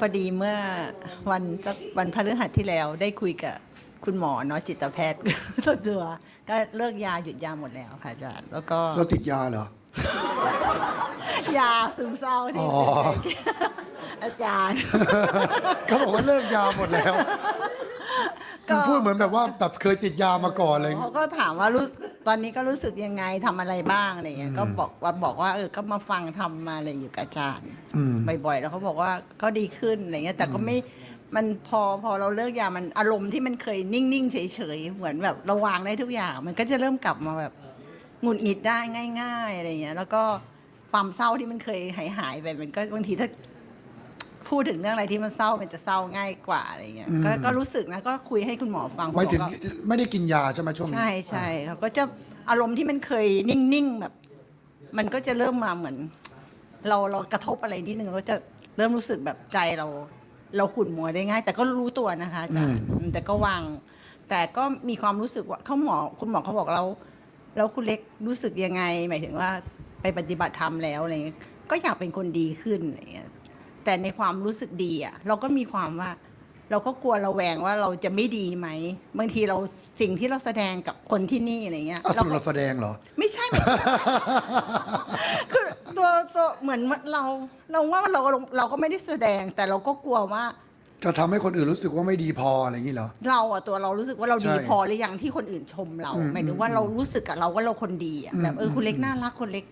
พอดีเมื่อวันสักวันพฤหัสที่แล้วได้คุยกับคุณหมอเนาะจิตแพทย์ส่วนตัวก็เลิกยาหยุดยาหมดแล้วค่ะอาจารย์แล้วก็เราติดยาเหรอ ยาซึมเศร้าที่อ๋อ อาจารย์ เขาบอกว่าเลิกยาหมดแล้วก็คุณพูดเหมือนแบบว่าแบบเคยติดยามาก่อนเลย เขาก็ถามว่ารู้ ตอนนี้ก็รู้สึกยังไงทำอะไรบ้างอะไรเงี้ยก็บอกว่าบอกว่าเออก็มาฟังทำมาอะไรอยู่กับอาจารย์อืมบ่อยๆ แล้วเขาบอกว่าก็ดีขึ้นอะไรเงี้ยแต่ก็ไม่มันพอพอเราเลิกยามันอารมณ์ที่มันเคยนิ่งๆเฉยๆเหมือนแบบเราวางได้ทุกอย่าง มันก็จะเริ่มกลับมาแบบหงุดหงิดได้ง่าย ๆอะไรเงี้ยแล้วก็ความเศร้าที่มันเคยหายหายๆไปมันก็บางทีถ้า พูดถึงเรื่องอะไรที่มันเศร้ามันจะเศร้าง่ายกว่าอะไรเงี้ยก็ก็รู้สึกนะก็คุยให้คุณหมอฟังหมายถึงบอกว่าไม่ได้กินยาใช่ไหมช่วงนี้ใช่ใช่เขาก็จะอารมณ์ที่มันเคยนิ่งๆแบบ มันก็จะเริ่มมาเหมือน เราเรากระทบอะไรนิดนึงก็จะเริ่มรู้สึกแบบใจเรา เราขุ่นมัวได้ง่าย แต่ก็รู้ตัวนะคะอาจารย์แต่ก็วาง แต่ก็มีความรู้สึกว่าเขาหมอคุณหมอเขาบอกเรา แล้วคุณเล็กรู้สึกยังไง หมายถึงว่าไปปฏิบัติธรรมแล้วอะไรเงี้ยก็อยากเป็นคนดีขึ้นอะไรเงี้ย แต่ในความรู้สึกดีอะเราก็มีความว่า เราก็กลัวระแวงว่าเราจะไม่ดีไหมบางทีเราสิ่งที่เราแสดงกับคนที่นี่อะไรเงี้ยอะสเรารุปก็เราแสดงเหรอไม่ใช่ไม่ใช่ คือตัวตัวเหมือนเราเราว่าเราเราเราก็ไม่ได้แสดง แต่เราก็กลัวว่า จะทำให้คนอื่นรู้สึกว่าไม่ดีพออะไรอย่างนี้เหรอ เราอะตัวเรารู้สึกว่าเราดีใช่พอหรือยังที่คนอื่นชมเราอืมหมายถึงว่าเรารู้สึกกับเราว่าเราคนดีอะอืมแบบเอออม คุณเล็กน่ารักคนเล็ก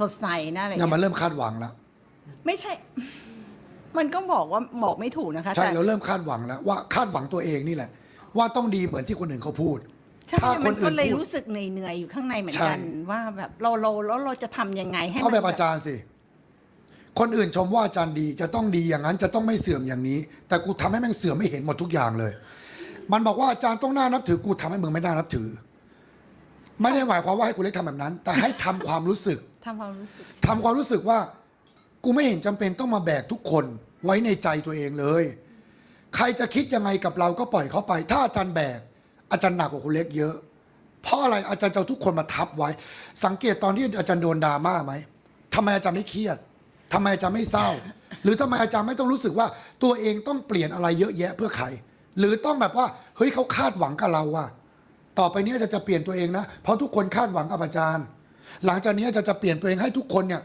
สดใสนะอะไรเนี่ยมันเงี้ยเริ่มคาดหวังแล้วไม่ใช่ มันก็บอกว่าบอกไม่ถูกนะคะใช่แต่ เราเริ่มคาดหวังแล้วว่าคาดหวังตัวเองนี่แหละ ว่าต้องดีเหมือนที่คนอื่นเขาพูด ใช่ถ้าคมันนอื่ก็นเลยพูดรู้สึกเหนื่อยๆอยู่ข้างในเหมือนใช่กันว่าแบบเราเราแล้วเราจะทำยังไงให้เอามันแบบอาจารย์สิ คนอื่นชมว่าอาจารย์ดีจะต้องดีอย่างนั้นจะต้องไม่เสื่อมอย่างนี้ แต่กูทำให้แม่งเสื่อมไม่เห็นหมดทุกอย่างเลย มันบอกว่าอาจารย์ต้องน่านับถือกูทำให้มึงไม่น่านับถือ ไม่ได้หมายความว่าให้กูเล็กทำแบบนั้น แต่ให้ทำความรู้สึก ทำความรู้สึกทำความรู้สึกว่า กูไม่เห็นจำเป็นต้องมาแบกทุกคนไว้ในใจตัวเองเลย ใครจะคิดยังไงกับเราก็ปล่อยเขาไป ถ้าอาจารย์แบก อาจารย์หนักกว่าคุณเล็กเยอะ เพราะอะไรอาจารย์จะเอาทุกคนมาทับไว้ สังเกตตอนที่อาจารย์โดนดราม่าไหมทำไมอาจารย์ไม่เครียดทำไมอาจารย์ไม่เศร้า หรือทำไมอาจารย์ไม่ต้องรู้สึกว่าตัวเองต้องเปลี่ยนอะไรเยอะแยะเพื่อใคร หรือต้องแบบว่าเฮ้ยเขาคาดหวังกับเราว่าต่อไปนี้อาจารย์จะเปลี่ยนตัวเองนะ เพราะทุกคนคาดหวังกับอาจารย์ หลังจากนี้อาจารย์จะเปลี่ยนตัวเองให้ทุกคนเนี่ย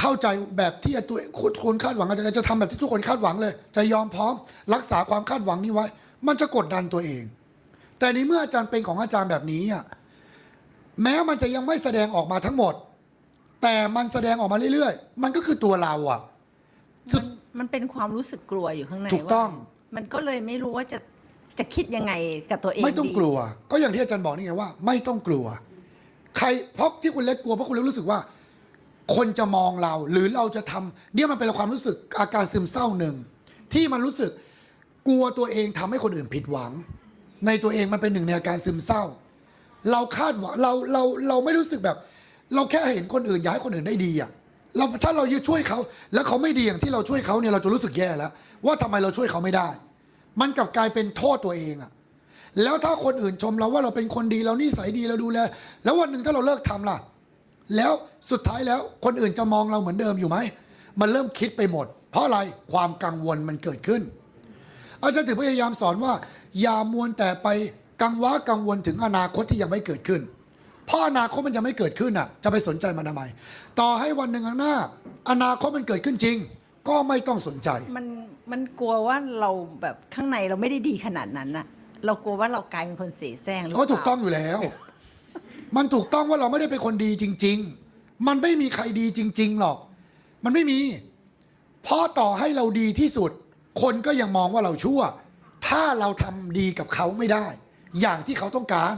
เข้าใจแบบที่ตัวคนคาดหวังอาจารย์จะทำแบบที่ทุกคนคาดหวังเลย จะยอมพร้อม รักษาความคาดหวังนี้ไว้ มันจะกดดันตัวเอง แต่ในเมื่ออาจารย์เป็นของอาจารย์แบบนี้อะแม้มันจะยังไม่แสดงออกมาทั้งหมด แต่มันแสดงออกมาเรื่อยๆ มันก็คือตัวเราอะสุดมันเป็นความรู้สึกกลัวอยู่ข้างในถูกต้องว่ามันก็เลยไม่รู้ว่าจะจะคิดยังไงกับตัวเองไม่ต้องดีกลัว ก็อย่างที่อาจารย์บอกนี่ไงว่า ไม่ต้องกลัว ใครเพราะที่คุณเล็กกลัวเพราะคุณเล็กรู้สึกว่า คนจะมองเราหรือเราจะทำเนี่ยมันเป็นความรู้สึกอาการซึมเศร้าหนึ่ง ที่มันรู้สึกกลัวตัวเองทำให้คนอื่นผิดหวัง ในตัวเองมันเป็นหนึ่งในอาการซึมเศร้า เราคาดหวังเราเราเราไม่รู้สึกแบบ เราแค่เห็นคนอื่นอยากให้คนอื่นได้ดีอะเราถ้าเรายืช่วยเขาแล้วเขาไม่ดีอย่างที่เราช่วยเขาเนี่ยเราจะรู้สึกแย่แล้ว ว่าทำไมเราช่วยเขาไม่ได้ มันกลับกลายเป็นโทษตัวเองอะแล้วถ้าคนอื่นชมเราว่าเราเป็นคนดีเรานิสัยดีเราดูแลแล้ววันหนึ่งถ้าเราเลิกทำล่ะ แล้วสุดท้ายแล้วคนอื่นจะมองเราเหมือนเดิมอยู่ไหม มันเริ่มคิดไปหมด เพราะอะไรความกังวลมันเกิดขึ้น อาจารย์ถึงพยายามสอนว่า อย่ามัวแต่ไปกังวะกังวลถึงอนาคตที่ยังไม่เกิดขึ้น เพราะอนาคตมันยังไม่เกิดขึ้นอะ จะไปสนใจมันทำไมต่อให้วันหนึ่งข้างหน้า อนาคตมันเกิดขึ้นจริง ก็ไม่ต้องสนใจ มันมันกลัวว่าเราแบบข้างในเราไม่ได้ดีขนาดนั้นน่ะ เรากลัวว่าเรากลายเป็นคนเสแสร้งหรือเพราะเปถูกต้องล่าอยู่แล้ว มันถูกต้องว่าเราไม่ได้เป็นคนดีจริง ๆ มันไม่มีใครดีจริง ๆ หรอก มันไม่มี เพราะต่อให้เราดีที่สุด คนก็ยังมองว่าเราชั่ว ถ้าเราทำดีกับเขาไม่ได้ อย่างที่เขาต้องการ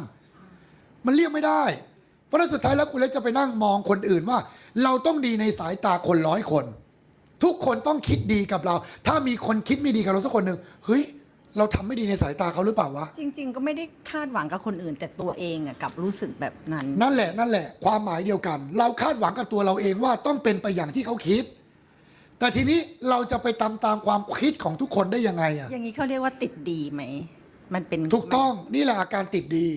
มันเรียกไม่ได้ เพราะนั้นสุดท้ายแล้วคุณเล็กจะไปนั่งมองคนอื่นว่า เราต้องดีในสายตาคนร้อยคน ทุกคนต้องคิดดีกับเรา ถ้ามีคนคิดไม่ดีกับเราสักคนหนึ่งเฮ้ย เราทำไม่ดีในสายตาเขาหรือเปล่าวะ จริง ๆ ก็ไม่ได้คาดหวังกับคนอื่น แต่ตัวเองอะกลับรู้สึกแบบนั้น นั่นแหละนั่นแหละ ความหมายเดียวกัน เราคาดหวังกับตัวเราเองว่าต้องเป็นไปอย่างที่เขาคิด แต่ทีนี้เราจะไปตามตามความคิดของทุกคนได้ยังไงอะอย่างนี้เขาเรียกว่าติดดีไหม มันเป็นถูกต้องนี่แหละอาการติดดี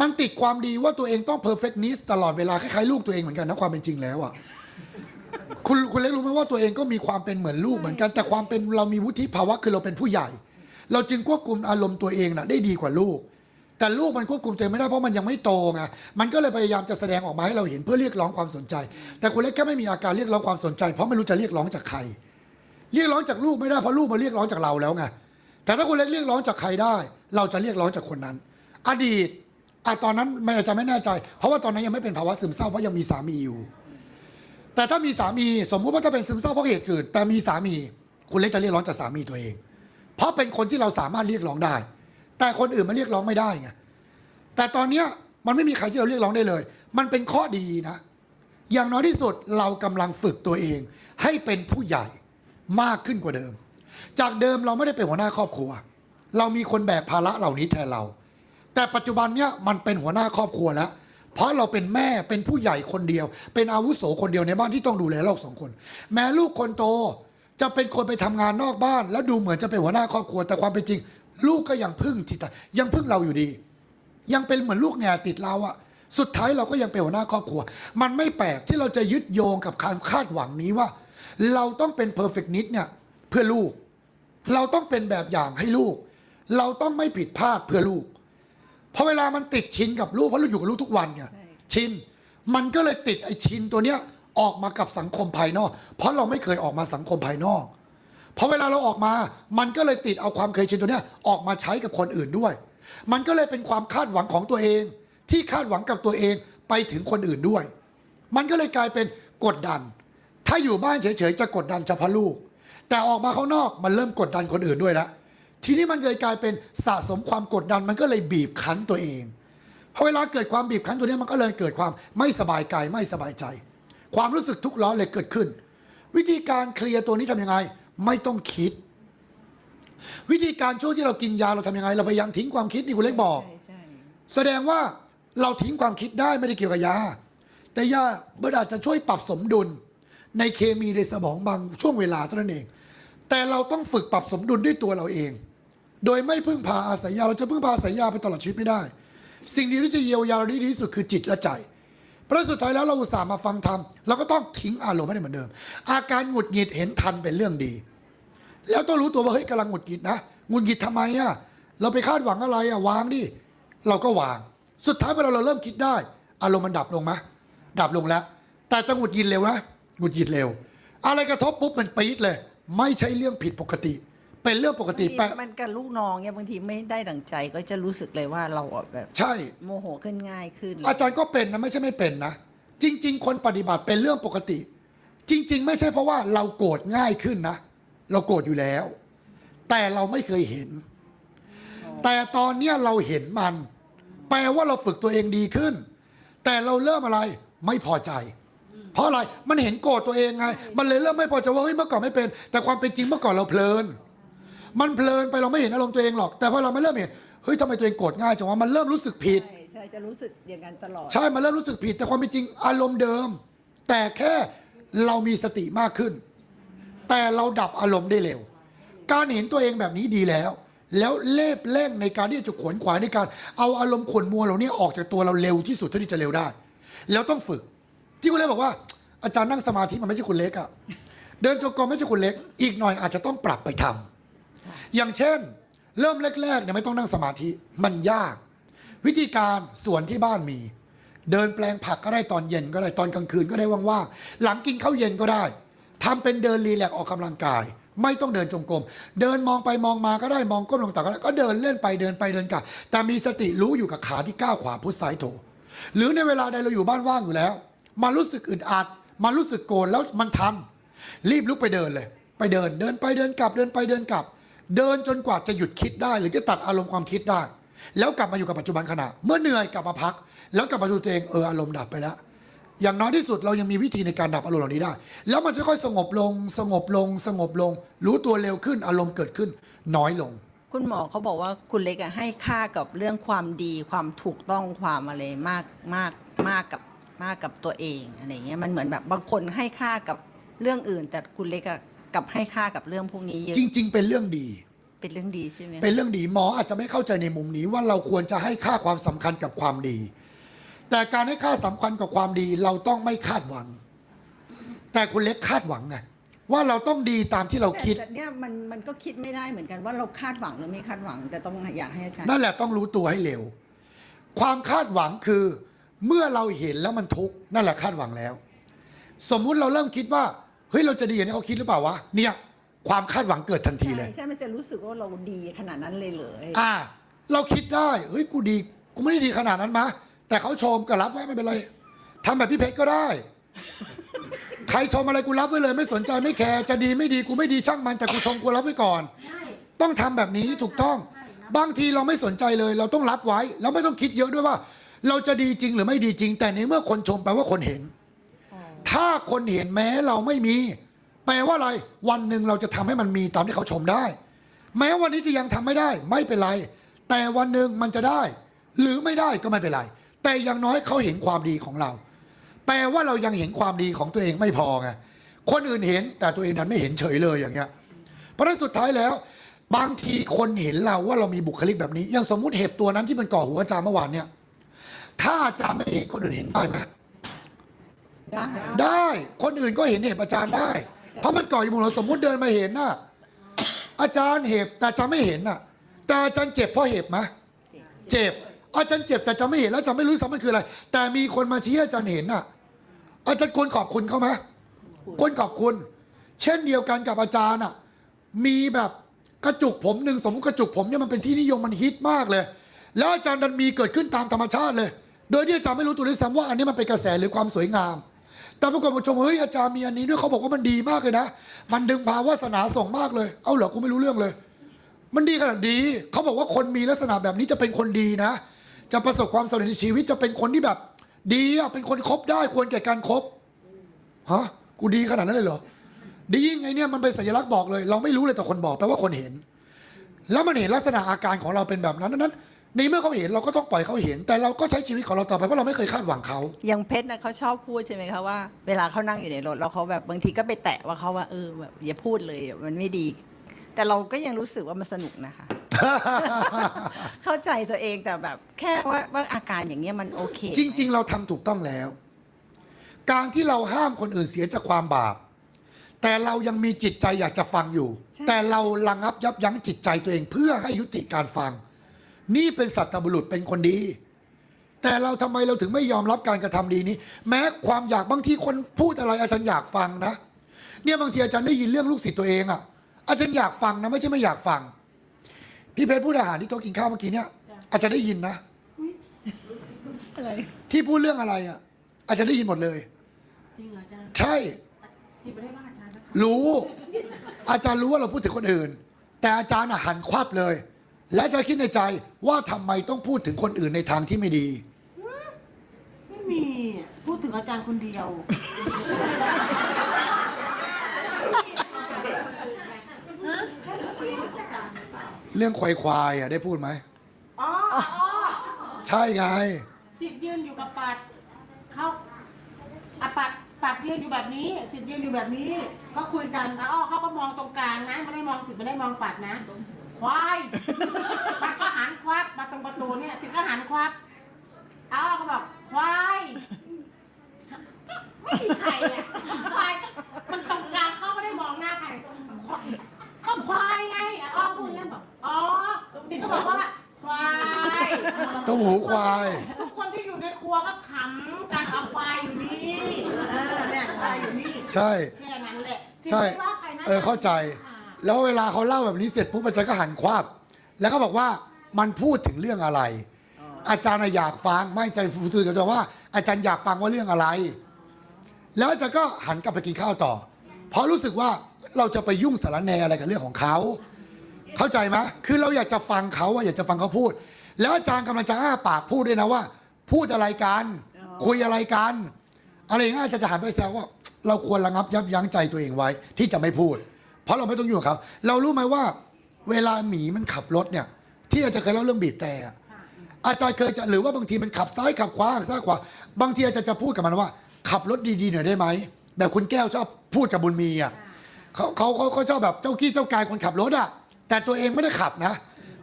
มันติดความดีว่าตัวเองต้อง perfectness ตลอดเวลาคล้ายๆลูกตัวเองเหมือนกันนะความเป็นจริงแล้วอะคุณคุณเล็กรู้ไหมว่าตัวเองก็มีความเป็นเหมือนลูกเหมือนกัน แต่ความเป็นเรามีวุฒิภาวะคือเราเป็นผู้ใหญ่ เราจึงควบคุมอารมณ์ตัวเองน่ะได้ดีกว่าลูก แต่ลูกมันควบคุมตัวเองไม่ได้เพราะมันยังไม่โตไงมันก็เลยพยายามจะแสดงออกมาให้เราเห็นเพื่อเรียกร้องความสนใจ แต่คุณเล็กแค่ไม่มีอาการเรียกร้องความสนใจ เพราะไม่รู้จะเรียกร้องจากใคร เรียกร้องจากลูกไม่ได้เพราะลูกมาเรียกร้องจากเราแล้วไงแต่ถ้าคุณเล็กเรียกร้องจากใครได้ เราจะเรียกร้องจากคนนั้น อดีตอะตอนนั้นไม่อาจจะไม่แน่ใจ เพราะว่าตอนนั้นยังไม่เป็นภาวะซึมเศร้าเพราะยังมีสามีอยู่ แต่ถ้ามีสามีสมมุติว่าถ้าเป็นซึมเศร้าเพราะเหตุเกิดแต่มีสามี คุณเล็กจะเรียกร้องจากสามีตัวเอง เพราะเป็นคนที่เราสามารถเรียกร้องได้ แต่คนอื่นมาเรียกร้องไม่ได้ไงแต่ตอนเนี้ยมันไม่มีใครที่เราเรียกร้องได้เลย มันเป็นข้อดีนะ อย่างน้อยที่สุดเรากำลังฝึกตัวเอง ให้เป็นผู้ใหญ่มากขึ้นกว่าเดิม จากเดิมเราไม่ได้เป็นหัวหน้าครอบครัว เรามีคนแบกภาระเหล่านี้แทนเรา แต่ปัจจุบันเนี้ยมันเป็นหัวหน้าครอบครัวแล้วเพราะเราเป็นแม่เป็นผู้ใหญ่คนเดียว เป็นอาวุโสคนเดียวในบ้านที่ต้องดูแลเราสองคน แม้ลูกคนโต จะเป็นคนไปทำงานนอกบ้าน แล้วดูเหมือนจะเป็นหัวหน้าครอบครัว แต่ความเป็นจริง ลูกก็ยังพึ่งจิตยังพึ่งเราอยู่ดี ยังเป็นเหมือนลูกแง่ติดเราอะสุดท้ายเราก็ยังเป็นหัวหน้าครอบครัว มันไม่แปลกที่เราจะยึดโยงกับการคาดหวังนี้ว่า เราต้องเป็นเพอร์เฟกต์นิดเนี่ยเพื่อลูก เราต้องเป็นแบบอย่างให้ลูก เราต้องไม่ผิดพลาดเพื่อลูกพราะเวลามันติดชินกับลูกเพราะเราอยู่กับลูกทุกวันเนี่ยชินมันก็เลยติดไอ้ชินตัวเนี้ย ออกมากับสังคมภายนอก เพราะเราไม่เคยออกมาสังคมภายนอกพราะเวลาเราออกมา มันก็เลยติดเอาความเคยชินตัวเนี้ยออกมาใช้กับคนอื่นด้วย มันก็เลยเป็นความคาดหวังของตัวเอง ที่คาดหวังกับตัวเองไปถึงคนอื่นด้วย มันก็เลยกลายเป็นกดดัน ถ้าอยู่บ้านเฉยๆจะกดดันเฉพาะลูก แต่ออกมาข้างนอกมันเริ่มกดดันคนอื่นด้วยแล้วทีนี้มันเลยกลายเป็นสะสมความกดดัน มันก็เลยบีบคั้นตัวเองพอเวลาเกิดความบีบคั้นตัวเนี้ยมันก็เลยเกิดความไม่สบายกายไม่สบายใจ ความรู้สึกทุกข์ร้อนเลยเกิดขึ้น วิธีการเคลียร์ตัวนี้ทำยังไง ไม่ต้องคิด วิธีการช่วงที่เรากินยาเราทำยังไง เราพยายามทิ้งความคิดนี่คุณเล็กบอกใช่ใช่แสดงว่าเราทิ้งความคิดได้ไม่ได้เกี่ยวกับยา แต่ยาเบิร์อาจจะช่วยปรับสมดุล ในเคมีในสมองบางช่วงเวลาเท่านั้นเอง แต่เราต้องฝึกปรับสมดุลด้วยตัวเราเอง โดยไม่พึ่งพาอาศัยยาเราจะพึ่งพาอาศัยยาไปตลอดชีวิตไม่ได้ สิ่งเดียวที่จะเยียวยาเราได้ดีที่สุดคือจิตและใจเพ ราะสุดท้ายแล้วเราอุตส่าห์มาฟังธรรมเราก็ต้องทิ้งอารมณ์ไม่ได้เหมือนเดิม อาการหงุดหงิดเห็นทันเป็นเรื่องดี แล้วต้องรู้ตัวว่าเฮ้ยกำลังหงุดหงิดนะหงุดหงิดทำไมอะเราไปคาดหวังอะไรอะวางดิเราก็วาง สุดท้ายเวลาเราเริ่มคิดได้ อารมณ์มันดับลงไหมดับลงแล้ว แต่จะหงุดหงิดเร็วนะหงุดหงิดเร็ว อะไรกระทบปุ๊บมันปี๊ดเลย ไม่ใช่เรื่องผิดปกติ เป็นเรื่องปกติแปะมันกับลูกน้องเนี่ยบางทีไม่ได้ดั่งใจก็จะรู้สึกเลยว่าเราอะแบบใช่ โมโหขึ้นง่ายขึ้นอาจารย์ก็เป็นนะไม่ใช่ไม่เป็นนะ จริง ๆ คนปฏิบัติเป็นเรื่องปกติ จริง ๆ ไม่ใช่เพราะว่าเราโกรธง่ายขึ้นนะ เราโกรธอยู่แล้ว แต่เราไม่เคยเห็น แต่ตอนเนี้ยเราเห็นมัน แปลว่าเราฝึกตัวเองดีขึ้น แต่เราเริ่มอะไรไม่พอใจ เพราะอะไรมันเห็นโกรธตัวเองไง มันเลยเริ่มไม่พอใจว่าเฮ้ยเมื่อก่อนไม่เป็น แต่ความเป็นจริงเมื่อก่อนเราเพลิน มันเพลินไปเราไม่เห็นอารมณ์ตัวเองหรอก แต่พอเราไม่เริ่มเห็นเฮ้ยทำไมตัวเองโกรธง่ายจังวะมันเริ่มรู้สึกผิด ใช่ใช่จะรู้สึกอย่างนั้นตลอด ใช่ มันเริ่มรู้สึกผิด แต่ความเป็นจริงอารมณ์เดิม แต่แค่เรามีสติมากขึ้น แต่เราดับอารมณ์ได้เร็ว การเห็นตัวเองแบบนี้ดีแล้ว แล้วเล็บเล่งในการที่จะขวนขวายในการ เอาอารมณ์ขวนมัวเหล่านี้ออกจากตัวเราเร็วที่สุดเท่าที่จะเร็วได้ แล้วต้องฝึก ที่คุณเล็กบอกว่า อาจารย์นั่งสมาธิมันไม่ใช่คุณเล็กอะเดินจงกรมไม่ใช่คุณเล็ก อีกหน่อยอาจจะต้องปรับไปทำ อย่างเช่น เริ่มแรกๆเนี่ยไม่ต้องนั่งสมาธิมันยาก วิธีการสวนที่บ้านมี เดินแปลงผักก็ได้ตอนเย็นก็ได้ตอนกลางคืนก็ได้ว่างๆหลังกินข้าวเย็นก็ได้ทำเป็นเดินรีแลกออกกำลังกาย ไม่ต้องเดินจงกรมเดินมองไปมองมาก็ได้มองก้มลงต่ำก็ได้ก็เดินเล่นไปเดินไปเดินกลับแต่มีสติรู้อยู่กับขาที่ก้าวขวาพุทธซ้ายโถ หรือในเวลาใดเราอยู่บ้านว่างอยู่แล้วมารู้สึกอึดอัดมารู้สึกโกรธแล้วมันทันรีบลุกไปเดินเลย ไปเดินเดินไปเดินกลับเดินไปเดินกลับ เดินจนกว่าจะหยุดคิดได้ หรือจะตัดอารมณ์ความคิดได้ แล้วกลับมาอยู่กับปัจจุบันขณะ เมื่อเหนื่อยกลับมาพัก แล้วกลับมาดูตัวเองเอออารมณ์ดับไปแล้ว อย่างน้อยที่สุดเรายังมีวิธีในการดับอารมณ์เหล่านี้ได้ แล้วมันจะค่อยสงบลง สงบลง สงบลง รู้ตัวเร็วขึ้นอารมณ์เกิดขึ้น น้อยลง คุณหมอเขาบอกว่าคุณเล็กอะให้ค่ากับเรื่องความดีความถูกต้องความอะไรมากมากมากกับมากกับตัวเองอะไรเงี้ยมันเหมือนแบบบางคนให้ค่ากับเรื่องอื่น แต่คุณเล็กอะ กลับให้ค่ากับเรื่องพวกนี้เยอะจริง ๆ เป็นเรื่องดี เป็นเรื่องดีใช่ไหมเป็นเรื่องดีหมออาจจะไม่เข้าใจในมุมนี้ว่าเราควรจะให้ค่าความสำคัญกับความดี แต่การให้ค่าสำคัญกับความดีเราต้องไม่คาดหวัง แต่คุณเล็กคาดหวังไงว่าเราต้องดีตามที่เราคิด แต่เนี่ยมันมันก็คิดไม่ได้เหมือนกันว่าเราคาดหวังหรือไม่คาดหวัง แต่ต้องอยากให้อาจารย์นั่นแหละต้องรู้ตัวให้เร็ว ความคาดหวังคือ เมื่อเราเห็นแล้วมันทุกข์นั่นแหละคาดหวังแล้ว สมมุติเราเริ่มคิดว่า เฮ้ยเราจะดีอย่างที่เขาคิดหรือเปล่าวะเนี่ยความคาดหวังเกิดทันทีเลยใช่ใช่ มันจะรู้สึกว่าเราดีขนาดนั้นเลยเลย อ่า เราคิดได้เฮ้ยกูดีกูไม่ได้ดีขนาดนั้นมะแต่เขาชมก็รับไว้ไม่เป็นไรทำแบบพี่เพชรก็ได้ ใครชมอะไรกูรับไว้เลย ไม่สนใจไม่แคร์จะดีไม่ดีกูไม่ดีช่างมันแต่กูชมกูรับไว้ก่อนต้องทำแบบนี้ถูกต้องบางทีเราไม่สนใจเลย เราต้องรับไว้ แล้วไม่ต้องคิดเยอะด้วยว่า เราจะดีจริงหรือไม่ดีจริง แต่ในเมื่อคนชมแปลว่าคนเห็น ถ้าคนเห็นแม้เราไม่มี แปลว่าอะไร วันหนึ่งเราจะทำให้มันมีตามที่เขาชมได้ แม้วันนี้จะยังทำไม่ได้ ไม่เป็นไร แต่วันหนึ่งมันจะได้ หรือไม่ได้ก็ไม่เป็นไร แต่อย่างน้อยเขาเห็นความดีของเรา แปลว่าเรายังเห็นความดีของตัวเองไม่พอไงคนอื่นเห็นแต่ตัวเองนั้นไม่เห็นเฉยเลยอย่างเงี้ยเพราะฉะนั้นสุดท้ายแล้ว บางทีคนเห็นเราว่าเรามีบุคลิกแบบนี้อย่างสมมุติเห็บตัวนั้นที่มันก่อหัวอาจารย์เมื่อวานเนี่ย ถ้าอาจารย์ไม่เห็นคนอื่นเห็นได้ไหม ได้ได้คนอื่นก็เห็นเห็บอาจารย์ได้ เพราะมันก่ออยู่บนหัวสมมุติเดินมาเห็นน่ะอาจารย์เห็บแต่อาจารย์ไม่เห็นน่ะ แต่อาจารย์เจ็บเพราะเห็บไหมเจ็บ อาจารย์เจ็บแต่อาจารย์ไม่เห็นแล้วอาจารย์ไม่รู้ซ้ำมันคืออะไร แต่มีคนมาชี้ให้อาจารย์เห็นน่ะ อาจารย์ควรขอบคุณเขาไหมควรขอบคุณ เช่นเดียวกันกับอาจารย์อะ มีแบบกระจุกผมหนึ่งสมมติกระจุกผมเนี่ยมันเป็นที่นิยมมันฮิตมากเลย แล้วอาจารย์ดันมีเกิดขึ้นตามธรรมชาติเลย โดยที่อาจารย์ไม่รู้ตัวด้วยซ้ำว่าอันนี้มันเป็นกระแสหรือความสวยงาม แต่ปรากฏว่าชมเฮ้ยอาจารย์มีอันนี้ด้วยเขาบอกว่ามันดีมากเลยนะ มันดึงพาวาสนาส่งมากเลย เอ้าเหรอกูไม่รู้เรื่องเลย มันดีขนาดดีเขาบอกว่าคนมีลักษณะแบบนี้จะเป็นคนดีนะ จะประสบความสำเร็จในชีวิตจะเป็นคนที่แบบ ดีอะเป็นคนคบได้ควรแก่การคบฮะกูดีขนาดนั้นเลยเหรอดียังไงเนี่ยมันเป็นสัญลักษณ์บอกเลย เราไม่รู้เลยแต่คนบอกแปลว่าคนเห็น แล้วมันเห็นลักษณะอาการของเราเป็นแบบนั้นดังนั้น ในเมื่อเขาเห็นเราก็ต้องปล่อยเขาเห็น แต่เราก็ใช้ชีวิตของเราต่อไปเพราะเราไม่เคยคาดหวังเขา อย่างเพชรนะเขาชอบพูดใช่ไหมคะว่าเวลาเขานั่งอยู่ในรถแล้วเขาแบบบางทีก็ไปแตะว่าเขาว่าเออแบบอย่าพูดเลยมันไม่ดี แต่เราก็ยังรู้สึกว่ามันสนุกนะคะ เข้าใจตัวเองแต่แบบ แค่ว่าว่าอาการอย่างเงี้ยมันโอเคจริง ๆ เราทำถูกต้องแล้ว การที่เราห้ามคนอื่นเสียจากความบาป แต่เรายังมีจิตใจอยากจะฟังอยู่ใช่แต่เราระงับยับยั้งจิตใจตัวเองเพื่อให้ยุติการฟัง นี่เป็นสัตบุรุษเป็นคนดี แต่เราทำไมเราถึงไม่ยอมรับการกระทำดีนี้ แม้ความอยากบางทีคนพูดอะไรอาจารย์อยากฟังนะ เนี่ยบางทีอาจารย์ได้ยินเรื่องลูกศิษย์ตัวเองอะอาจารย์อยากฟังนะไม่ใช่ไม่อยากฟัง พี่เพชรพูดอาหารที่โต๊ะกินข้าวเมื่อกี้เนี่ย อาจจะได้ยินนะอะไรที่พูดเรื่องอะไรอะ อาจจะได้ยินหมดเลยจริงเหรออาจารย์ใช่สิบไม่ได้ว่าอาจารย์นะคะรู้ อาจารย์รู้ว่าเราพูดถึงคนอื่น แต่อาจารย์อะหันควับเลย และจะคิดในใจว่าทำไมต้องพูดถึงคนอื่นในทางที่ไม่ดี ไม่มีพูดถึงอาจารย์คนเดียว เรื่องควายควายอะได้พูดไหม อ๋ออ๋อใช่ไง สิบยืนอยู่กับปัดเขาอะปัดปัดยืนอยู่แบบนี้ สิบยืนอยู่แบบนี้ ก็คุยกันแล้วอ้อเขาก็มองตรงกลางนะ ไม่ได้มองสิบไม่ได้มองปัดนะ ควายปัดก็หันควับมาตรงประตูเนี่ยสิบก็หันควับอ้อก็บอกควายก็ไม่มีใครเนี่ยควายก็มันตรงกลางเขาไม่ได้มองหน้าใครก็ควายไงอ้อพูดแล้วบอกอ๋อสิก็บอกว่าควายต้องหูควาย ทุกคนที่อยู่ในครัวก็ขำการเอาควายอยู่นี่เออเนี่ยควายอยู่นี่ใช่แค่นั้นแหละสิใช่ไม่ว่าใครนะ เออเข้าใจ แล้วเวลาเขาเล่าแบบนี้เสร็จปุ๊บอาจารย์ก็หันควับแล้วก็บอกว่ามันพูดถึงเรื่องอะไร อาจารย์น่ะอยากฟังไม่อาจารย์ผู้สื่อจะว่า อาจารย์อยากฟังว่าเรื่องอะไร แล้วอาจารย์ก็หันกลับไปกินข้าวต่อ เพราะรู้สึกว่าเราจะไปยุ่งสารแหนอะไรกับเรื่องของเขา เข้าใจไหมคือเราอยากจะฟังเขาว่าอยากจะฟังเขาพูด แล้วอาจารย์กำลังจะอ้าปากพูดด้วยนะว่า พูดอะไรกันคุยอะไรกันอะไรอย่างเงี้ยอาจารย์จะหันไปแซวว่า เราควรระงับยับยั้งใจตัวเองไว้ที่จะไม่พูด เพราะเราไม่ต้องยุ่งกับเขาเรารู้ไหมว่า เวลาหมีมันขับรถเนี่ย ที่อาจารย์เคยเล่าเรื่องบีบแต่อะอาจารย์เคยจะหรือว่าบางทีมันขับซ้ายขับขวาซ้ายขวาบางทีอาจารย์จะพูดกับมันว่า ขับรถดีๆหน่อยได้ไหมแบบคุณแก้วชอบพูดกับบุญมีอะเขาเขาเขาเขาชอบแบบเจ้ากี้เจ้ากายคนขับรถอะแต่ตัวเองไม่ได้ขับนะ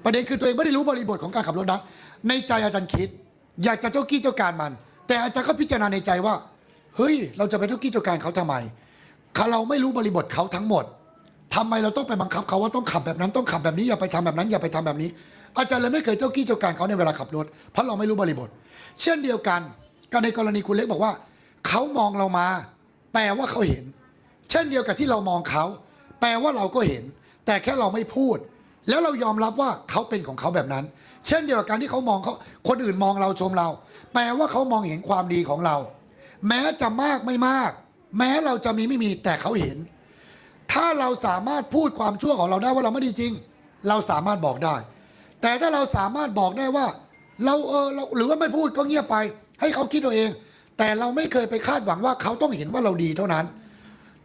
ประเด็นคือตัวเองไม่ได้รู้บริบทของการขับรถนะในใจอาจารย์คิด อยากจะเจ้ากี้เจ้าการมัน แต่อาจารย์ก็พิจารณาในใจว่า เฮ้ย เราจะไปเจ้ากี้เจ้าการเขาทำไมเราไม่รู้บริบทเขาทั้งหมด ทำไมเราต้องไปบังคับเขาว่าต้องขับแบบนั้นต้องขับแบบนี้อย่าไปทำแบบนั้นอย่าไปทำแบบนี้ อาจารย์เลยไม่เคยเจ้ากี้เจ้าการเขาในเวลาขับรถเพราะเราไม่รู้บริบท เช่นเดียวกันก็ในกรณีคุณเล็กบอกว่า เขามองเรามา แปลว่าเขาเห็น เช่นเดียวกับที่เรามองเขา แปลว่าเราก็เห็น แต่แค่เราไม่พูด แล้วเรายอมรับว่าเขาเป็นของเขาแบบนั้น เช่นเดียวกับการที่เขามองเขาคนอื่นมองเราชมเรา แปลว่าเขามองเห็นความดีของเรา แม้จะมากไม่มาก แม้เราจะมีไม่มีแต่เขาเห็น ถ้าเราสามารถพูดความชั่วของเราได้ว่าเราไม่ดีจริง เราสามารถบอกได้ แต่ถ้าเราสามารถบอกได้ว่า เราเออเราหรือว่าไม่พูดก็เงียบไป ให้เขาคิดตัวเอง แต่เราไม่เคยไปคาดหวังว่าเขาต้องเห็นว่าเราดีเท่านั้น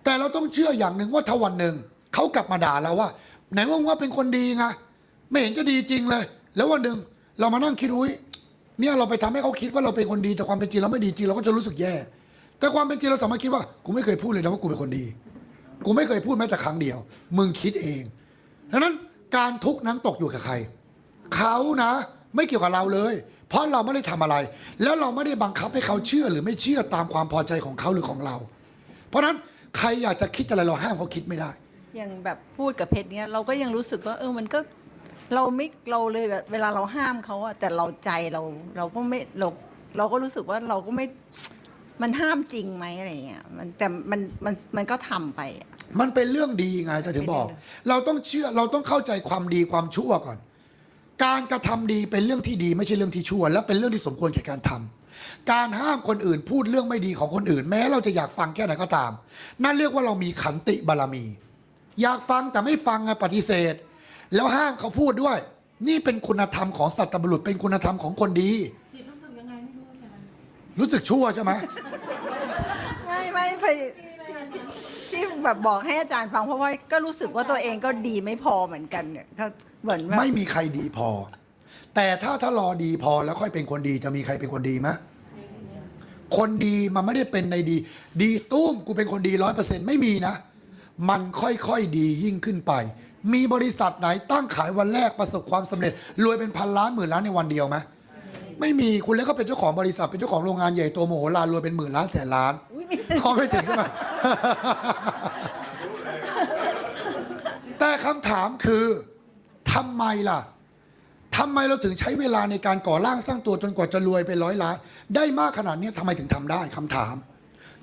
แต่เราต้องเชื่ออย่างหนึ่งว่าถ้าวันหนึ่งเขากลับมาด่าเราว่าไหนว่าว่าเป็นคนดีไงไม่เห็นจะดีจริงเลย แล้ววันหนึ่งเรามานั่งคิดอุ้ยเนี่ยเราไปทำให้เขาคิดว่าเราเป็นคนดีแต่ความเป็นจริงเราไม่ดีจริงเราก็จะรู้สึกแย่ แต่ความเป็นจริงเราสามารถคิดว่ากูไม่เคยพูดเลยนะว่ากูเป็นคนดี กูไม่เคยพูดแม้แต่ครั้งเดียว มึงคิดเองดังนั้นการทุกข์นั้นตกอยู่กับใคร เขานะ ไม่เกี่ยวกับเราเลย เพราะเราไม่ได้ทำอะไร แล้วเราไม่ได้บังคับให้เขาเชื่อหรือไม่เชื่อตามความพอใจของเขาหรือของเรา เพราะฉะนั้นใครอยากจะคิดอะไรเราห้ามเขาคิดไม่ได้ อย่างแบบพูดกับเพชรเนี้ยเราก็ยังรู้สึกว่าเออมันก็เราไม่เราเลยแบบเวลาเราห้ามเขาอะแต่เราใจเราเราก็ไม่เราเราก็รู้สึกว่าเราก็ไม่ มันห้ามจริงไหมอะไรเงี้ยมันแต่มันมันมันก็ทำไปอะ มันเป็นเรื่องดีไงจะถึงบอก เราต้องเชื่อเราต้องเข้าใจความดีความชั่วก่อน การกระทำดีเป็นเรื่องที่ดีไม่ใช่เรื่องที่ชั่ว และเป็นเรื่องที่สมควรแก่การทำการห้ามคนอื่นพูดเรื่องไม่ดีของคนอื่น แม้เราจะอยากฟังแค่ไหนก็ตาม นั่นเรียกว่าเรามีขันติบารมี อยากฟังแต่ไม่ฟังไงปฏิเสธ แล้วห้ามเขาพูดด้วย นี่เป็นคุณธรรมของสัตว์บุรุษเป็นคุณธรรมของคนดี รู้สึกชั่วใช่ไหมไม่ไม่ไปที่แบบบอกให้อาจารย์ฟังเพราะว่าก็รู้สึกว่าตัวเองก็ดีไม่พอเหมือนกันเนี่ยก็เหมือนแบบไม่มีใครดีพอ แต่ถ้าถ้ารอดีพอแล้วค่อยเป็นคนดีจะมีใครเป็นคนดีไหมคนดีมันไม่ได้เป็นในดี ดีตุ้มกูเป็นคนดีร้อยเปอร์เซ็นต์ไม่มีนะ มันค่อยๆดียิ่งขึ้นไป มีบริษัทไหนตั้งขายวันแรกประสบความสำเร็จ รวยเป็นพันล้านหมื่นล้านในวันเดียวไหม ไม่มีคุณเล็กก็เป็นเจ้าของบริษัทเป็นเจ้าของโรงงานใหญ่โตโมโหลานรวยเป็นหมื่นล้านแสนล้านอุ๊ยไม่ เขาไม่ถึงใช่ไหม แต่คำถามคือทำไมล่ะทำไมเราถึงใช้เวลาในการก่อร่างสร้างตัวจนกว่าจะรวยเป็นร้อยล้าน ได้มากขนาดนี้ทำไมถึงทำได้คำถาม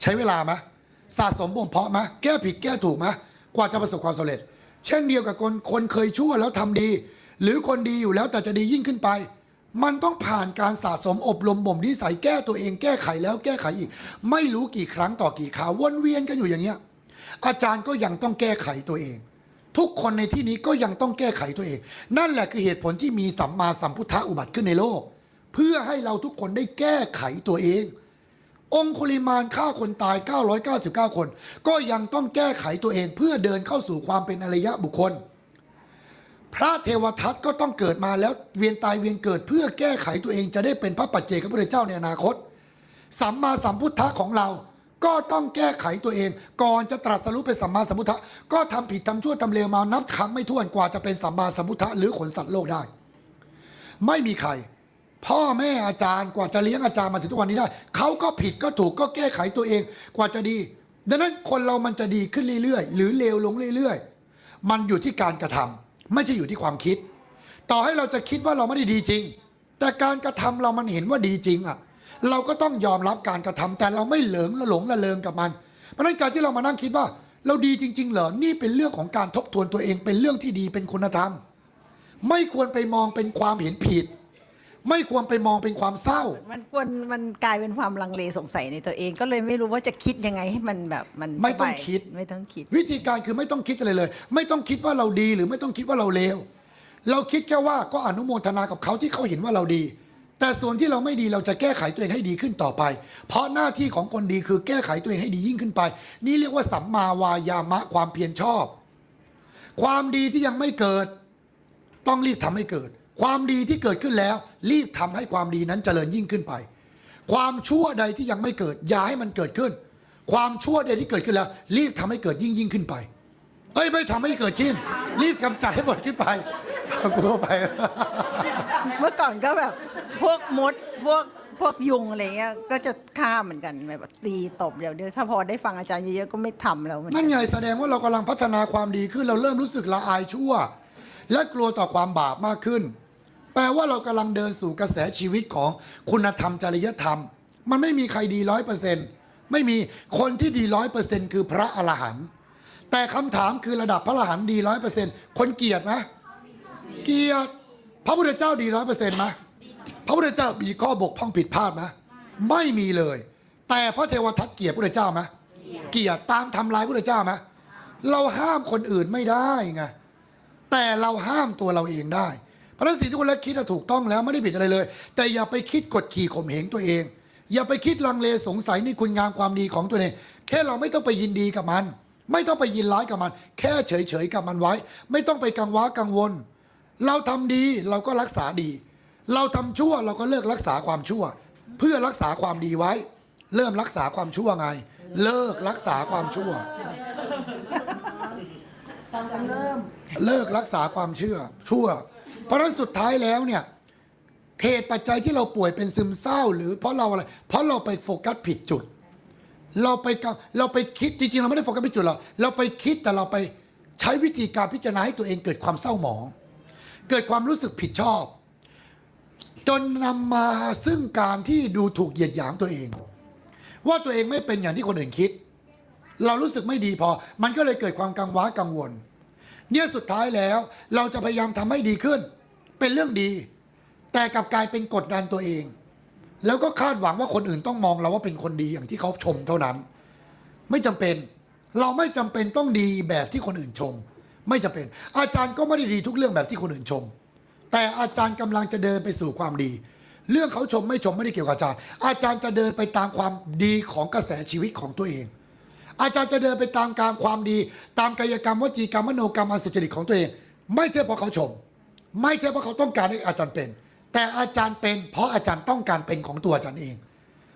ใช้เวลาไหมสะสมบ่มเพาะไหมแก้ผิดแก้ถูกไหมกว่าจะประสบความสำเร็จ เช่นเดียวกับคนคนเคยชั่วแล้วทำดี หรือคนดีอยู่แล้วแต่จะดียิ่งขึ้นไป มันต้องผ่านการสะสมอบรมบ่มนิสัยแก้ตัวเองแก้ไขแล้วแก้ไขอีก ไม่รู้กี่ครั้งต่อกี่คราววนเวียนกันอยู่อย่างเงี้ย อาจารย์ก็ยังต้องแก้ไขตัวเอง ทุกคนในที่นี้ก็ยังต้องแก้ไขตัวเอง นั่นแหละคือเหตุผลที่มีสัมมาสัมพุทธะอุบัติขึ้นในโลก เพื่อให้เราทุกคนได้แก้ไขตัวเอง องคุลิมานฆ่าคนตาย 999 คน ก็ยังต้องแก้ไขตัวเองเพื่อเดินเข้าสู่ความเป็นอริยะบุคคล พระเทวทัตก็ต้องเกิดมาแล้วเวียนตายเวียนเกิดเพื่อแก้ไขตัวเองจะได้เป็นพระปัจเจกพระพุทธเจ้าในอนาคต สัมมาสัมพุทธะของเรา ก็ต้องแก้ไขตัวเอง ก่อนจะตรัสรู้เป็นสัมมาสัมพุทธะก็ทำผิดทำชั่วทำเลวมานับครั้งไม่ถ้วนกว่าจะเป็นสัมมาสัมพุทธะหรือขนสัตว์โลกได้ ไม่มีใคร พ่อแม่อาจารย์กว่าจะเลี้ยงอาจารย์มาถึงทุกวันนี้ได้เขาก็ผิดก็ถูกก็แก้ไขตัวเองกว่าจะดี ดังนั้นคนเรามันจะดีขึ้นเรื่อยๆ หรือเลวลงเรื่อยๆ มันอยู่ที่การกระทำ ไม่ใช่อยู่ที่ความคิด ต่อให้เราจะคิดว่าเราไม่ได้ดีจริง แต่การกระทำเรามันเห็นว่าดีจริงอะ เราก็ต้องยอมรับการกระทำแต่เราไม่เหลิงละหลงละเลงกับมัน เพราะฉะนั้นการที่เรามานั่งคิดว่า เราดีจริง ๆ เหรอ นี่เป็นเรื่องของการทบทวนตัวเองเป็นเรื่องที่ดีเป็นคุณธรรม ไม่ควรไปมองเป็นความเห็นผิด ไม่ควรไปมองเป็นความเศร้า มันกวนมันกลายเป็นความลังเลสงสัยในตัวเอง ก็เลยไม่รู้ว่าจะคิดยังไงให้มันแบบมันไม่ต้องสบายคิด ไม่ต้องคิด วิธีการคือไม่ต้องคิดอะไรเลย ไม่ต้องคิดว่าเราดีหรือไม่ต้องคิดว่าเราเลวเราคิดแค่ว่าก็อนุโมทนากับเขาที่เขาเห็นว่าเราดี แต่ส่วนที่เราไม่ดีเราจะแก้ไขตัวเองให้ดีขึ้นต่อไป เพราะหน้าที่ของคนดีคือแก้ไขตัวเองให้ดียิ่งขึ้นไป นี่เรียกว่าสัมมาวายามะความเพียรชอบ ความดีที่ยังไม่เกิด ต้องรีบทำให้เกิด ความดีที่เกิดขึ้นแล้ว รีบทำให้ความดีนั้นเจริญยิ่งขึ้นไป ความชั่วใดที่ยังไม่เกิดอย่าให้มันเกิดขึ้น ความชั่วใดที่เกิดขึ้นแล้ว รีบทำให้เกิดยิ่งยิ่งขึ้นไปเอ้ยไม่ทำให้เกิดขึ้น รีบกำจัดให้หมดขึ้นไปกลัวไป เมื่อก่อนก็แบบพวกมดพวกพวกยุงอะไรเงี้ยก็จะฆ่าเหมือนกันแบบตีตบเดี๋ยวเดี๋ยวถ้าพอได้ฟังอาจารย์เยอะๆก็ไม่ทำแล้วเหมือนกันั่นไงแสดงว่าเรากำลังพัฒนาความดีขึ้นเราเริ่มรู้สึกละอายชั่ว และกลัวต่อความบาปมากขึ้น แปลว่าเรากำลังเดินสู่กระแสชีวิตของคุณธรรมจริยธรรม มันไม่มีใครดีร้อยเปอร์เซ็นต์ไม่มีคนที่ดีร้อยเปอร์เซ็นต์คือพระอรหันต์แต่คำถามคือระดับพระอรหันต์ดีร้อยเปอร์เซ็นต์คนเกียดไหมเกียดพระพุทธเจ้าดีร้อยเปอร์เซ็นต์ไหมพระพุทธเจ้ามีข้อบกพร่องผิดพลาดไหมไม่มีเลย แต่พระเทวทัตเกียดพระพุทธเจ้าไหมเกียดตามทำลายพระพุทธเจ้าไหมเราห้ามคนอื่นไม่ได้ไงแต่เราห้ามตัวเราเองได้ ราะฉะนั้นสิ่งที่คุณเล็กคิดอะถูกต้องแล้วไม่ได้ผิดอะไรเลย แต่อย่าไปคิดกดขี่ข่มเหงตัวเอง อย่าไปคิดลังเลสงสัยในคุณงามความดีของตัวเอง แค่เราไม่ต้องไปยินดีกับมัน ไม่ต้องไปยินร้ายกับมัน แค่เฉยๆกับมันไว้ ไม่ต้องไปกังวลกังวล เราทำดีเราก็รักษาดี เราทำชั่วเราก็เลิกรักษาความชั่ว เพื่อรักษาความดีไว้ เริ่มรักษาความชั่วไง เลิกรักษาความชั่วตอนจะเริ่มเลิกรักษาความเชื่อชั่ว เพราะฉะนั้นสุดท้ายแล้วเนี่ยเหตุปัจจัยที่เราป่วยเป็นซึมเศร้า หรือเพราะเราอะไร เพราะเราไปโฟกัสผิดจุด เราไปเราไปคิดจริงๆเราไม่ได้โฟกัสผิดจุดหรอกเราไปคิดแต่เราไปใช้วิธีการพิจารณาให้ตัวเองเกิดความเศร้าหมอง เกิดความรู้สึกผิดชอบ จนนำมาซึ่งการที่ดูถูกเหยียดหยามตัวเอง ว่าตัวเองไม่เป็นอย่างที่คนอื่นคิด เรารู้สึกไม่ดีพอ มันก็เลยเกิดความกังวลกังวล เนี่ยสุดท้ายแล้ว เราจะพยายามทำให้ดีขึ้น เป็นเรื่องดี แต่กลับกลายเป็นกดดันตัวเอง แล้วก็คาดหวังว่าคนอื่นต้องมองเราว่าเป็นคนดีอย่างที่เขาชมเท่านั้น ไม่จำเป็น เราไม่จำเป็นต้องดีแบบที่คนอื่นชม ไม่จำเป็น อาจารย์ก็ไม่ได้ดีทุกเรื่องแบบที่คนอื่นชม แต่อาจารย์กำลังจะเดินไปสู่ความดี เรื่องเขาชมไม่ชมไม่ได้เกี่ยวกับอาจารย์ อาจารย์จะเดินไปตามความดีของกระแสชีวิตของตัวเอง อาจารย์จะเดินไปตามการความดี ตามกายกรรมวจีกรรมมโนกรรมอันสุจริตของตัวเอง ไม่ใช่เพราะเขาชม ไม่ใช่เพราะเขาต้องการให้อาจารย์เป็น แต่อาจารย์เป็น เพราะอาจารย์ต้องการเป็นของตัวอาจารย์เอง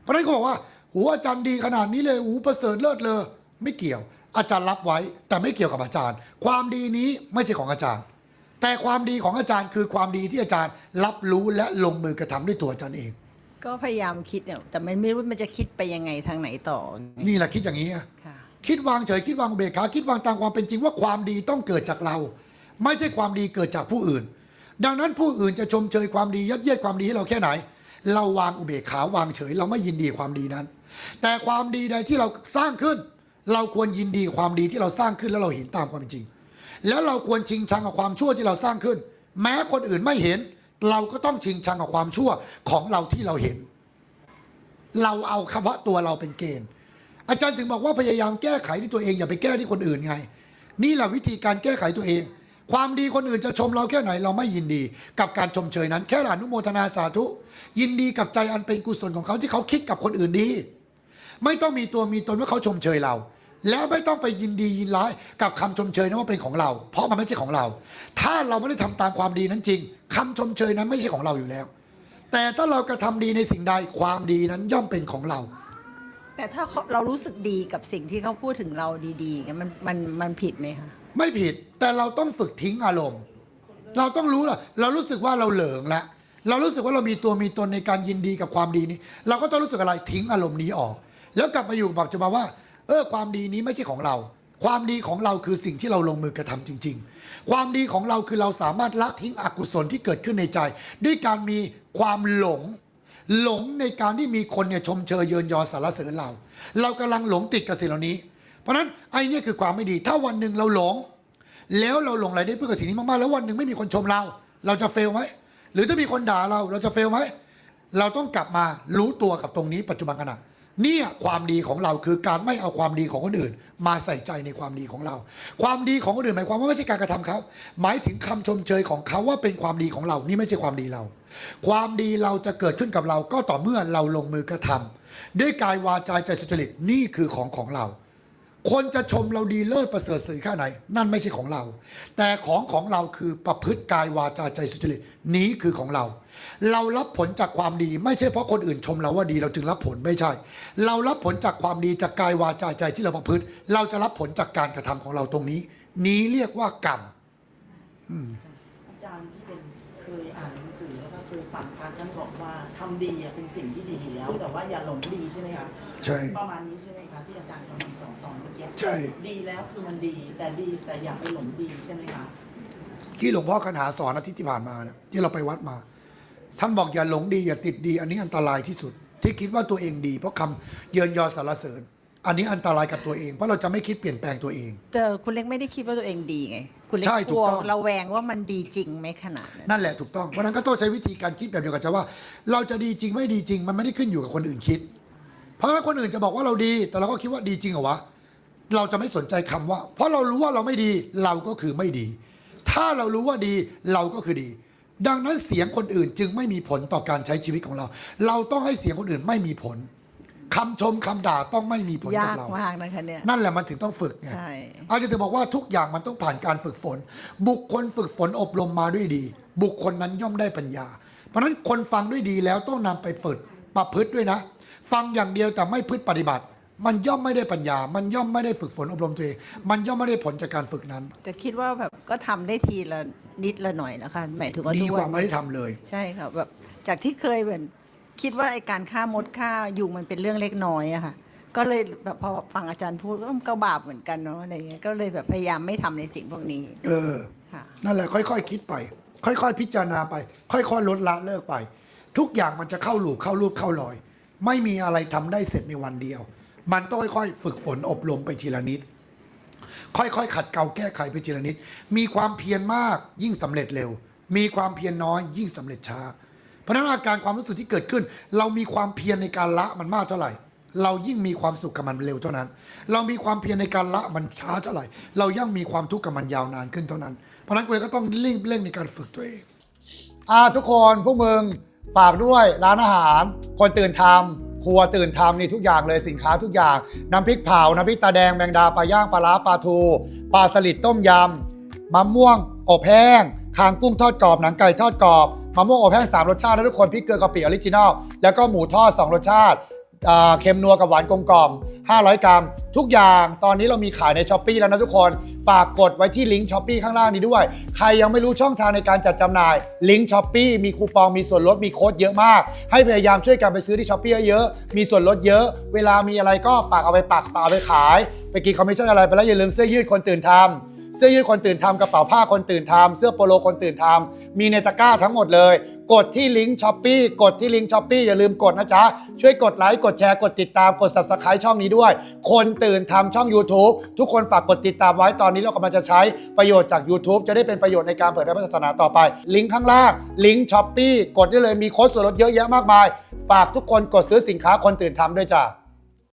เพราะฉะนั้นเขาบอกว่าหูอาจารย์ดีขนาดนี้เลยหูประเสริฐเลิศเลยไม่เกี่ยว อาจารย์รับไว้ แต่ไม่เกี่ยวกับอาจารย์ ความดีนี้ไม่ใช่ของอาจารย์ แต่ความดีของอาจารย์คือความดีที่อาจารย์รับรู้และลงมือกระทำด้วยตัวอาจารย์เองก็พยายามคิดเนี่ยแต่มันไม่รู้มันจะคิดไปยังไงทางไหนต่อ นี่แหละคิดอย่างนี้อะค่ะ คิดวางเฉยคิดวางเบกขาคิดวางตามความเป็นจริงว่าความดีต้องเกิดจากเรา ไม่ใช่ความดีเกิดจากผู้อื่น ดังนั้นผู้อื่นจะชมเชยความดียัดเยียดความดีให้เราแค่ไหน เราวางอุเบกขาวางเฉย เราไม่ยินดีความดีนั้น แต่ความดีใดที่เราสร้างขึ้น เราควรยินดีความดีที่เราสร้างขึ้นแล้วเราเห็นตามความเป็นจริง แล้วเราควรชิงชังกับความชั่วที่เราสร้างขึ้น แม้คนอื่นไม่เห็น เราก็ต้องชิงชังกับความชั่วของเราที่เราเห็น เราเอาคำว่าตัวเราเป็นเกณฑ์ อาจารย์ถึงบอกว่าพยายามแก้ไขที่ตัวเองอย่าไปแก้ที่คนอื่นไง นี่แหละวิธีการแก้ไขตัวเอง ความดีคนอื่นจะชมเราแค่ไหนเราไม่ยินดี กับการชมเชยนั้น แค่อนุโมทนาสาธุ ยินดีกับใจอันเป็นกุศลของเขาที่เขาคิดกับคนอื่นดี ไม่ต้องมีตัวมีตนว่าเขาชมเชยเรา แล้วไม่ต้องไปยินดียินร้ายกับคำชมเชยนั้นว่าเป็นของเรา เพราะมันไม่ใช่ของเรา ถ้าเราไม่ได้ทำตามความดีนั้นจริงคำชมเชยนั้นไม่ใช่ของเราอยู่แล้ว แต่ถ้าเรากระทำดีในสิ่งใดความดีนั้นย่อมเป็นของเรา แต่ถ้าเขาเรารู้สึกดีกับสิ่งที่เขาพูดถึงเราดีๆเนี่ยมันมันมันผิดไหมคะ ไม่ผิดแต่เราต้องฝึกทิ้งอารมณ์ เราต้องรู้ล่ะเรารู้สึกว่าเราเหลิงแล้วเรารู้สึกว่าเรามีตัวมีตนในการยินดีกับความดีนี้ เราก็ต้องรู้สึกอะไรทิ้งอารมณ์นี้ออก แล้วกลับมาอยู่กับปัจจุบันว่า เออความดีนี้ไม่ใช่ของเรา ความดีของเราคือสิ่งที่เราลงมือกระทำจริง ๆ ความดีของเราคือเราสามารถละทิ้งอกุศลที่เกิดขึ้นในใจ ด้วยการมีความหลง หลงในการที่มีคนเนี่ยชมเชยเยินยอสรรเสริญเรา เรากำลังหลงติดกับสิ่งเหล่านี้ เพราะฉะนั้นไอ้เนี่ยคือความไม่ดี ถ้าวันหนึ่งเราหลง แล้วเราหลงไหลได้เพื่อกับสิ่งนี้มากๆ แล้ววันหนึ่งไม่มีคนชมเรา เราจะเฟลไหมหรือถ้ามีคนด่าเราเราจะเฟลไหมเราต้องกลับมารู้ตัวกับตรงนี้ปัจจุบันขณะเนี่ยความดีของเราคือการไม่เอาความดีของคนอื่น มาใส่ใจในความดีของเรา ความดีของคนอื่นหมายความว่าไม่ใช่การกระทำเขาหมายถึงคำชมเชยของเขาว่าเป็นความดีของเรา นี่ไม่ใช่ความดีเรา ความดีเราจะเกิดขึ้นกับเราก็ต่อเมื่อเราลงมือกระทำด้วยกายวาจาใจสุจริตนี่คือของของเรา คนจะชมเราดีเลิศประเสริฐสื่อแค่ไหน นั่นไม่ใช่ของเรา แต่ของของเราคือประพฤติกายวาจาใจสุจริตนี้คือของเรา เรารับผลจากความดีไม่ใช่เพราะคนอื่นชมเราว่าดีเราจึงรับผลไม่ใช่ เรารับผลจากความดีจากกายวาจาใจที่เราประพฤติ เราจะรับผลจากการกระทำของเราตรงนี้ นี้เรียกว่ากรรมอาำดีอะเป็นสิ่งที่ดีแล้ว แต่ว่าอย่าหลงดีใช่ไหมคะใช่ ประมาณนี้ใช่ไหมคะที่อาจารย์กำลังสอนตอนเมื่อกี้ใช่ ดีแล้วคือมันดี แต่ดีแต่อย่าไปหลงดีใช่ไหมคะที่หลวงพ่อคันหาสอนอาทิตย์ที่ผ่านมาเนี่ยที่เราไปวัดมา ท่านบอกอย่าหลงดีอย่าติดดี อันนี้อันตรายที่สุด ที่คิดว่าตัวเองดี เพราะคำเยินยอสรรเสริญ อันนี้อันตรายกับตัวเอง เพราะเราจะไม่คิดเปลี่ยนแปลงตัวเองแต่คุณเล็กไม่ได้คิดว่าตัวเองดีไง คุณเล็กใช่กถูลักวต้อง ระแวงว่ามันดีจริงไหมขนาดนั้นนั่นแหละถูกต้องเพราะฉะนั้นก็ต้องใช้วิธีการคิดแบบเดียวกันจะว่า เราจะดีจริงไม่ดีจริง มันไม่ได้ขึ้นอยู่กับคนอื่นคิด เพราะว่าคนอื่นจะบอกว่าเราดี แต่เราก็คิดว่าดีจริงเหรอวะเราจะไม่สนใจคำว่า เพราะเรารู้ว่าเราไม่ดีเราก็คือไม่ดี ถ้าเรารู้ว่าดีเราก็คือดี ดังนั้นเสียงคนอื่นจึงไม่มีผลต่อการใช้ชีวิตของเรา เราต้องให้เสียงคนอื่นไม่มีผล คำชมคำด่าต้องไม่มีผลยากับกเรา มากนะคะเนี่ย นั่นแหละมันถึงต้องฝึกไงใช่ อาจารย์ถึงบอกว่าทุกอย่างมันต้องผ่านการฝึกฝน บุคคลฝึกฝนอบรมมาด้วยดี บุคคลนั้นย่อมได้ปัญญา เพราะฉะนั้นคนฟังด้วยดีแล้วต้องนำไปฝึกประพฤติด้วยนะ ฟังอย่างเดียวแต่ไม่พฤติปฏิบัติ มันย่อมไม่ได้ปัญญา มันย่อมไม่ได้ฝึกฝนอบรมตัวเอง มันย่อมไม่ได้ผลจากการฝึกนั้น แต่คิดว่าแบบก็ทำได้ทีละนิดละหน่อยแล้วค่ะหมายถึงว่าดีทุกว่าวันไม่ได้ทำเลย ใช่ค่ะแบบจากที่เคยเหมือน คิดว่าไอการฆ่ามดฆ่ายุงมันเป็นเรื่องเล็กน้อยอะค่ะ ก็เลยแบบพอฟังอาจารย์พูดก็ก็บาปเหมือนกันเนาะอะไรเงี้ยก็เลยแบบพยายามไม่ทำในสิ่งพวกนี้เออ ค่ะ นั่นแหละค่อยๆคิดไป ค่อยๆพิจารณาไป ค่อยๆลดละเลิกไป ทุกอย่างมันจะเข้าหลูปเข้ารูปเข้ารอย ไม่มีอะไรทำได้เสร็จในวันเดียว มันต้องค่อยๆฝึกฝนอบรมไปทีละนิด ค่อยๆขัดเกลาแก้ไขไปทีละนิด มีความเพียรมากยิ่งสำเร็จเร็ว มีความเพียรน้อยยิ่งสำเร็จช้าเพราะนั้นอาการความรู้สึกที่เกิดขึ้น เรามีความเพียรในการละมันมากเท่าไหร่ เรายิ่งมีความสุขกับมันเร็วเท่านั้น เรามีความเพียรในการละมันช้าเท่าไหร่ เราย่อมมีความทุกข์กับมันยาวนานขึ้นเท่านั้น เพราะนั้นกูเลยก็ต้องรีบเร่งในการฝึกตัวเองอ่าทุกคนพวกมึงฝากด้วยร้านอาหาร คนตื่นทำครัวตื่นทำนี่ทุกอย่างเลยสินค้าทุกอย่าง น้ำพริกเผา น้ำพริกตาแดงแมงดาปลาย่างปลาล้าปลาทูปลาสลิดต้มยำมะม่วงอบแห้งคางกุ้งทอดกรอบหนังไก่ทอดกรอบ มะม่วงอบแห้งสามรสชาตินะทุกคนพริกเกลือกะปิออริจินอลแล้วก็หมูทอดสองรสชาติเค็มนัวกับหวานกลมกล่อม 500 กรัม ทุกอย่างตอนนี้เรามีขายในช้อปปีแล้วนะทุกคน ฝากกดไว้ที่ลิงก์ช้อปปีข้างล่างนี้ด้วย ใครยังไม่รู้ช่องทางในการจัดจำหน่าย ลิงก์ช้อปปีมีคูปองมีส่วนลดมีโค้ดเยอะมาก ให้พยายามช่วยกันไปซื้อที่ช้อปปีเยอะๆมีส่วนลดเยอะ เวลามีอะไรก็ฝากเอาไปปักฝากเอาไปขาย ไปกินคอมมิชชั่นอะไรไปแล้วอย่าลืมเสื้อยืดคนตื่นทำ เสื้อยืดคนตื่นทำกระเป๋าผ้าคนตื่นทำเสื้อโปโลคนตื่นทำมีในตะกร้าทั้งหมดเลย กดที่ลิงก์ช้อปปีกดที่ลิงก์ช้อปปีอย่าลืมกดนะจ๊ะ ช่วยกดไลค์กดแชร์กดติดตามกด subscribe ช่องนี้ด้วย คนตื่นทำช่อง YouTube ทุกคนฝากกดติดตามไว้ตอนนี้เรากำลังจะใช้ประโยชน์จาก YouTube จะได้เป็นประโยชน์ในการเผยแพร่ศาสนาต่อไป ลิงก์ข้างล่างลิงก์ช้อปปีกดได้เลยมีโค้ดส่วนลดเยอะแยะมากมาย ฝากทุกคนกดซื้อสินค้าคนตื่นทำด้วยจ้ะ